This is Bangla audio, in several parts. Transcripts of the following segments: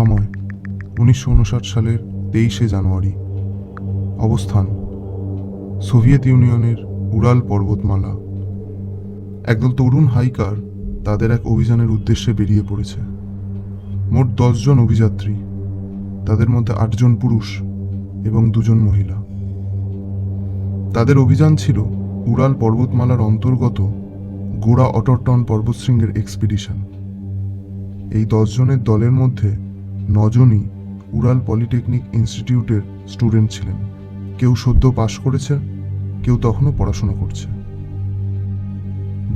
সময়, উনিশশো উনষাট সালের তেইশে জানুয়ারি। অবস্থান, সোভিয়েত ইউনিয়নের উড়াল পর্বতমালা। একদল তরুণ হাইকার তাদের এক অভিযানের উদ্দেশ্যে বেরিয়ে পড়েছে। মোট দশজন অভিযাত্রী, তাদের মধ্যে আটজন পুরুষ এবং দুজন মহিলা। তাদের অভিযান ছিল উড়াল পর্বতমালার অন্তর্গত গোড়া অটরটন পর্বতশৃঙ্গের এক্সপিডিশন। এই দশজনের দলের মধ্যে নজনই উড়াল পলিটেকনিক ইনস্টিটিউটের স্টুডেন্ট ছিলেন। কেউ সদ্য পাশ করেছে, কেউ তখনও পড়াশোনা করছে।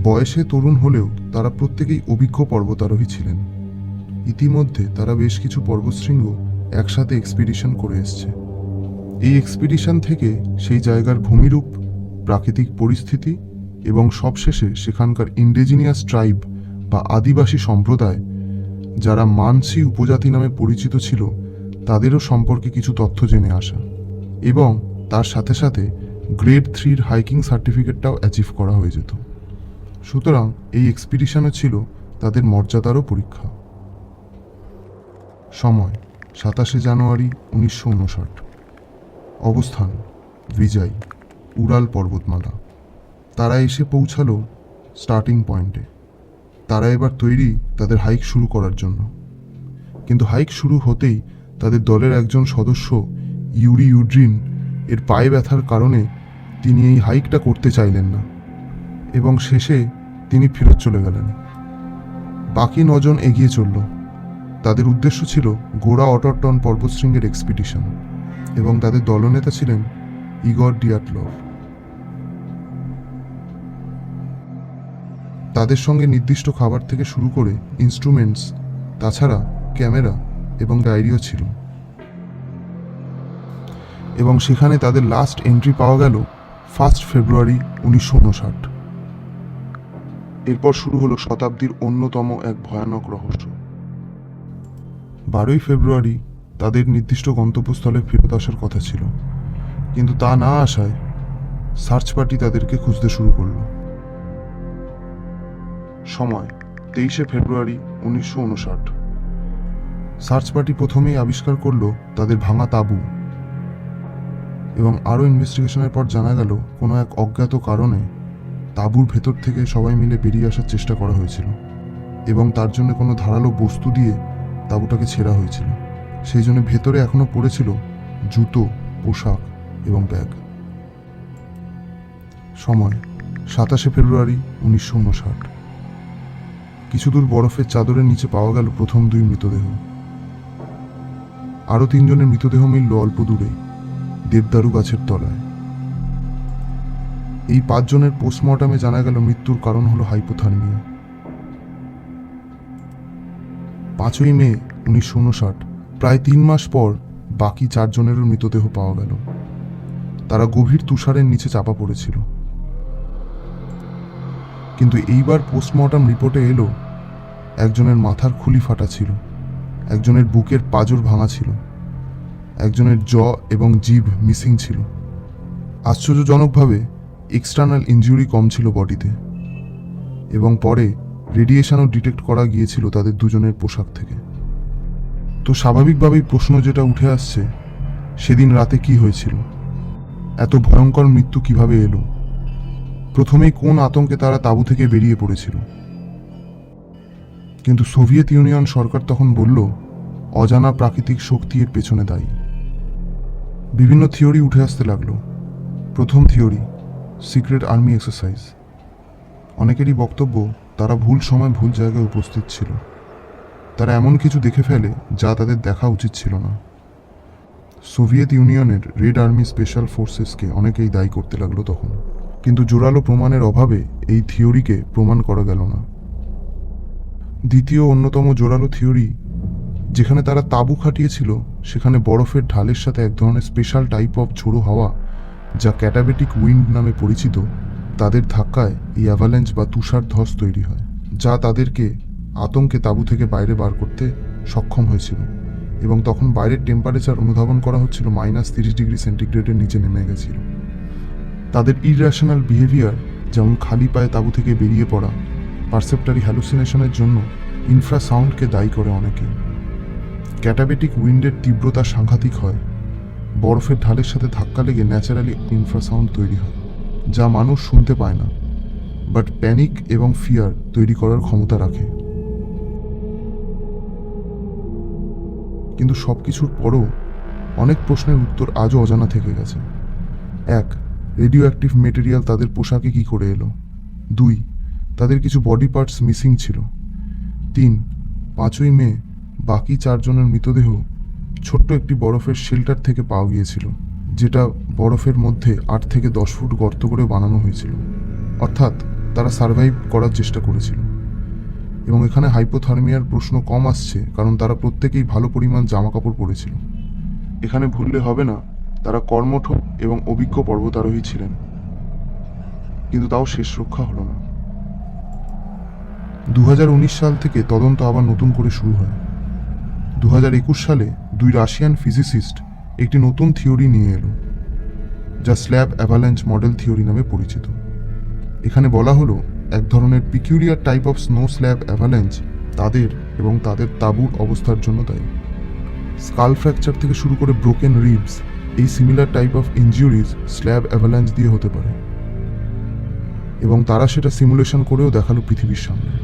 বয়সে তরুণ হলেও তারা প্রত্যেকেই অভিজ্ঞ পর্বতারোহী ছিলেন। ইতিমধ্যে তারা বেশ কিছু পর্বতশৃঙ্গ একসাথে এক্সপিডিশন করে এসছে। এই এক্সপিডিশন থেকে সেই জায়গার ভূমিরূপ, প্রাকৃতিক পরিস্থিতি এবং সবশেষে সেখানকার ইন্ডিজিনিয়াস ট্রাইব বা আদিবাসী সম্প্রদায় যারা মানসি উপজাতি নামে পরিচিত ছিল, তাদেরও সম্পর্কে কিছু তথ্য জেনে আসা এবং তার সাথে সাথে গ্রেড থ্রির হাইকিং সার্টিফিকেটটাও অ্যাচিভ করা হয়ে যেত। সুতরাং এই এক্সপিডিশনে ছিল তাদের মর্যাদারও পরীক্ষা। সময়, সাতাশে জানুয়ারি উনিশশো উনষাট। অবস্থান, বিজয়, উড়াল পর্বতমালা। তারা এসে পৌঁছালো স্টার্টিং পয়েন্টে তারা এবার তৈরি তাদের হাইক শুরু করার জন্য। কিন্তু হাইক শুরু হতেই তাদের দলের একজন সদস্য, ইউরি ইউড্রিন, এর পায়ে ব্যথার কারণে তিনি এই হাইকটা করতে চাইলেন না এবং শেষে তিনি ফেরত চলে গেলেন। বাকি নজন এগিয়ে চলল। তাদের উদ্দেশ্য ছিল গোড়া অটরটন পর্বতশৃঙ্গের এক্সপিডিশন এবং তাদের দলনেতা ছিলেন ইগর ডিয়াটলভ। তাদের সঙ্গে নির্দিষ্ট খাবার থেকে শুরু করে ইনস্ট্রুমেন্টস তাছাড়া ক্যামেরা এবং ডায়েরিও ছিল। এবং সেখানে তাদের লাস্ট এন্ট্রি পাওয়া গেল ফার্স্ট ফেব্রুয়ারি উনিশশো উনষাট। এরপর শুরু হলো শতাব্দীর অন্যতম এক ভয়ানক রহস্য। বারোই ফেব্রুয়ারি তাদের নির্দিষ্ট গন্তব্যস্থলে ফেরত আসার কথা ছিল। কিন্তু তা না আসায় সার্চ পার্টি তাদেরকে খুঁজতে শুরু করল। সময়, তেইশে ফেব্রুয়ারি উনিশশো উনষাট। সার্চ পার্টি প্রথমেই আবিষ্কার করল তাদের ভাঙা তাঁবু এবং আরও ইনভেস্টিগেশনের পর জানা গেল, কোনো এক অজ্ঞাত কারণে তাঁবুর ভেতর থেকে সবাই মিলে বেরিয়ে আসার চেষ্টা করা হয়েছিল এবং তার জন্য কোনো ধারালো বস্তু দিয়ে তাঁবুটাকে ছেঁড়া হয়েছিল। সেই জন্য ভেতরে এখনও পড়েছিল জুতো, পোশাক এবং ব্যাগ। সময়, সাতাশে ফেব্রুয়ারি উনিশশো উনষাট। কিছু দূর বরফের চাদরের নিচে পাওয়া গেল প্রথম দুই মৃতদেহ। আরও তিনজনের মৃতদেহ মিলল অল্প দূরে, দেবদারু গাছের তলায়। এই পাঁচজনের পোস্টমর্টমে জানা গেল মৃত্যুর কারণ হলো হাইপোথার্মিয়া। পাঁচই মে উনিশশো উনষাট প্রায় তিন মাস পর বাকি চারজনেরও মৃতদেহ পাওয়া গেল। তারা গভীর তুষারের নিচে চাপা পড়েছিল। কিন্তু এইবার পোস্টমর্টম রিপোর্টে এলো একজনের মাথার খুলি ফাটা ছিল, একজনের বুকের পাজর ভাঙা ছিল, একজনের জ এবং জিভ মিসিং ছিল। আশ্চর্যজনকভাবে এক্সটার্নাল ইনজুরি কম ছিল বডিতে এবং পরে রেডিয়েশনও ডিটেক্ট করা গিয়েছিল তাদের দুজনের পোশাক থেকে। তো স্বাভাবিকভাবেই প্রশ্ন যেটা উঠে আসছে, সেদিন রাতে কি হয়েছিল? এত ভয়ঙ্কর মৃত্যু কীভাবে এলো? প্রথমেই কোন আতঙ্কে তারা তাঁবু থেকে বেরিয়ে পড়েছিল? কিন্তু সোভিয়েত ইউনিয়ন সরকার তখন বলল, অজানা প্রাকৃতিক শক্তি এর পেছনে দায়ী। বিভিন্ন থিওরি উঠে আসতে লাগল। প্রথম থিওরি, সিক্রেট আর্মি এক্সারসাইজ। অনেকেরই বক্তব্য, তারা ভুল সময় ভুল জায়গায় উপস্থিত ছিল। তারা এমন কিছু দেখে ফেলে, যা তাদের দেখা উচিত ছিল না। সোভিয়েত ইউনিয়নের রেড আর্মি স্পেশাল ফোর্সেসকে অনেকেই দায়ী করতে লাগল তখন। কিন্তু জোরালো প্রমাণের অভাবে এই থিওরিকে প্রমাণ করা গেল না। দ্বিতীয় অন্যতম জোরালো থিওরি, যেখানে তারা তাঁবু খাটিয়েছিল, সেখানে বরফের ঢালের সাথে এক ধরনের স্পেশাল টাইপ অফ ঝোড়ো হাওয়া, যা ক্যাটাবেটিক উইন্ড নামে পরিচিত, তাদের ধাক্কায় এই অ্যাভালেঞ্চ বা তুষার ধস তৈরি হয়, যা তাদেরকে আতঙ্কে তাঁবু থেকে বাইরে বার করতে সক্ষম হয়েছিল এবং তখন বাইরের টেম্পারেচার অনুধাবন করা হচ্ছিল মাইনাস তিরিশ ডিগ্রি সেন্টিগ্রেডের নিচে নেমে গেছিল। তাদের ইররেশনাল বিহেভিয়ার যেমন খালি পায়ে তাঁবু থেকে বেরিয়ে পড়া পারসেপ্টারি হ্যালুসিনেশনের জন্য ইনফ্রাসাউন্ডকে দায়ী করে অনেকে। ক্যাটাবেটিক উইন্ডের তীব্রতা সাংঘাতিক হয়। বরফের ঢালের সাথে ধাক্কা লেগে ন্যাচারালি ইনফ্রাসাউন্ড তৈরি হয়, যা মানুষ শুনতে পায় না বাট প্যানিক এবং ফিয়ার তৈরি করার ক্ষমতা রাখে। কিন্তু সব কিছুর পরও অনেক প্রশ্নের উত্তর আজও অজানা থেকে গেছে। এক রেডিও অ্যাক্টিভ মেটেরিয়াল তাদের পোশাকে কি করে এলো? দুই, তাদের কিছু বডি পার্টস মিসিং ছিল। তিন, পাঁচই মে, বাকি চারজনের মৃতদেহ ছোট্ট একটি বরফের শেল্টার থেকে পাওয়া গিয়েছিল, যেটা বরফের মধ্যে আট থেকে দশ ফুট গর্ত করে বানানো হয়েছিল। অর্থাৎ তারা সার্ভাইভ করার চেষ্টা করেছিল। এবং এখানে হাইপোথার্মিয়ার প্রশ্ন কম আসছে, কারণ তারা প্রত্যেকেই ভালো পরিমাণ জামা কাপড় পরেছিল। এখানে ভুললে হবে না, তারা কর্মঠ এবং অভিজ্ঞ পর্বতারোহী ছিলেন। কিন্তু তাও শেষ রক্ষা হলো না। উনিশ সাল থেকে তদন্ত আবার নতুন করে শুরু হয়। দু হাজার একুশ সালে দুই রাশিয়ান ফিজিসিস্ট একটি নতুন থিওরি নিয়ে এলো, যা স্ল্যাব অ্যাভালাঞ্চ মডেল থিওরি নামে পরিচিত। এখানে বলা হলো, এক ধরনের পিকিউরিয়ার type of snow slab avalanche তাদের এবং তাদের তাঁবুর অবস্থার জন্য দায়ী। স্কাল ফ্র্যাকচার থেকে শুরু করে ব্রোকেন রিবস এই similar type of injuries slab avalanche দিয়ে হতে পারে। এবং তারা সেটা সিমুলেশন করেও দেখাল পৃথিবীর সামনে।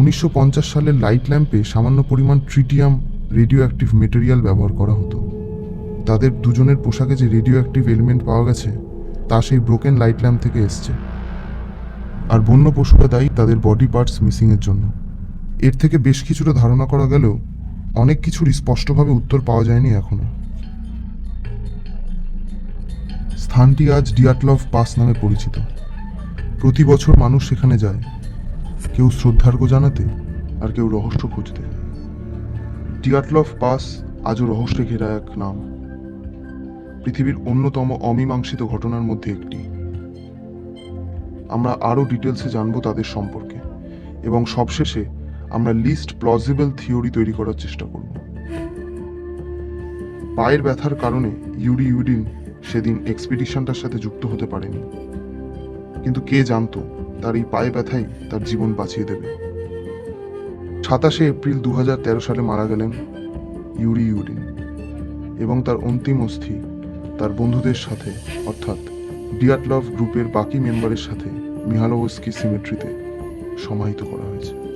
উনিশশো সালের লাইট ল্যাম্পে সামান্য পরিমাণ ট্রিটিয়াম রেডিও অ্যাক্টিভ মেটেরিয়াল ব্যবহার করা হতো। তাদের দুজনের পোশাকে যে রেডিও অ্যাক্টিভ এলিমেন্ট পাওয়া গেছে, তা সেই ব্রোকেন লাইট ল্যাম্প থেকে এসছে। আর বন্য পশুরা দায়ী তাদের বডি পার্টস মিসিংয়ের জন্য। এর থেকে বেশ কিছুটা ধারণা করা গেলেও, অনেক কিছুর স্পষ্টভাবে উত্তর পাওয়া যায়নি এখনও স্থানটি আজ ডিয়াটলভ পাস নামে পরিচিত। প্রতি বছর মানুষ সেখানে যায়। কেউ শ্রদ্ধার্ঘ্য জানাতে আর কেউ রহস্য খুঁজতে। ডিয়াটলভ পাস আজও রহস্যে ঘেরা এক নাম। পৃথিবীর অন্যতম অমীমাংসিত ঘটনার মধ্যে একটি। আমরা আরও ডিটেলসে জানব তাদের সম্পর্কে এবং সবশেষে আমরা লিস্ট প্লজিবল থিওরি তৈরি করার চেষ্টা করব। পায়ের ব্যথার কারণে ইউরি ইউডিন সেদিন এক্সপিডিশনটার সাথে যুক্ত হতে পারেনি। কিন্তু কে জানতো তার এই পায়ে ব্যথাই তার জীবন বাঁচিয়ে দেবে। সাতাশে এপ্রিল দু হাজার তেরো সালে মারা গেলেন ইউরি ইউরিন এবং তার অন্তিম অস্থি তার বন্ধুদের সাথে, অর্থাৎ ডিয়াটলভ গ্রুপের বাকি মেম্বারের সাথে মিহালোভস্কি সিমেট্রিতে সমাহিত করা হয়েছে।